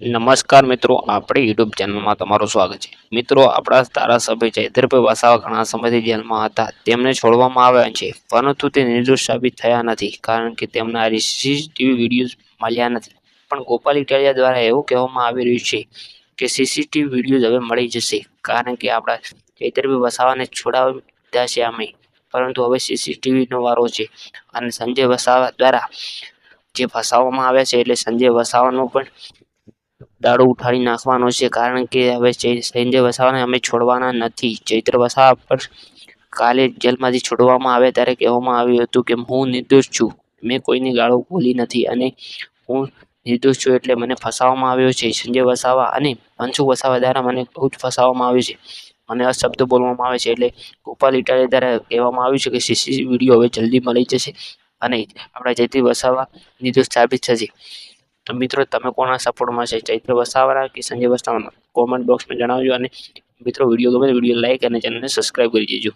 નમસ્કાર મિત્રો, આપણી યુટ્યુબ ચેનલમાં તમારું સ્વાગત છે. મિત્રો, આપણા ધારાસભ્ય ચૈતરભાઈ વસાવા ઘણા સમયથી જેલમાં હતા. તેમને છોડવામાં આવ્યા છે, પરંતુ તે નિર્દોષ સાબિત થયા નથી, કારણ કે તેમના સીસીટીવી વિડીયોઝ મળ્યા નથી. પણ ગોપાલ ઇટાલિયા દ્વારા એવું કહેવામાં આવી રહ્યું છે કે સીસીટીવી વિડીયોઝ હવે મળી જશે, કારણ કે આપણા ચૈતરભાઈ વસાવાને છોડાવી દીધા છે અમે. પરંતુ હવે સીસીટીવીનો વારો છે. અને સંજય વસાવા દ્વારા જે ફસાવવામાં આવ્યા છે, એટલે સંજય વસાવાનો પણ દાડો ઉઠાડી નાખવાનો છે, કારણ કે હવે સંજય વસાવાને અમે છોડવાના નથી. ચૈત્ર વસાવા પર કાલે જેલમાંથી છોડવામાં આવે ત્યારે કહેવામાં આવ્યું હતું કે, હું નિર્દોષ છું. મેં કોઈની ગાળો બોલી નથી અને હું નિર્દોષ છું એટલે મને ફસાવવામાં આવ્યો છે. સંજય વસાવા અને મનસુખ વસાવા દ્વારા મને બહુ જ ફસાવવામાં આવ્યું છે. મને આ શબ્દ બોલવામાં આવે છે એટલે ગોપાલ ઇટાલિયા દ્વારા કહેવામાં આવ્યું છે કે સીસી વીડિયો હવે જલ્દી મળી જશે અને આપણા જયંતિ વસાવા નિર્દોષ સાબિત થશે. તો મિત્રો, તમે કોના સપોર્ટમાં છે? ચૈત્ર વસાવાળા કે સંજય વસાવાના કોમેન્ટ બોક્સમાં જણાવજો અને મિત્રો, વીડિયો ગમે વીડિયો લાઈક અને ચેનલને સબસ્ક્રાઈબ કરી દેજો.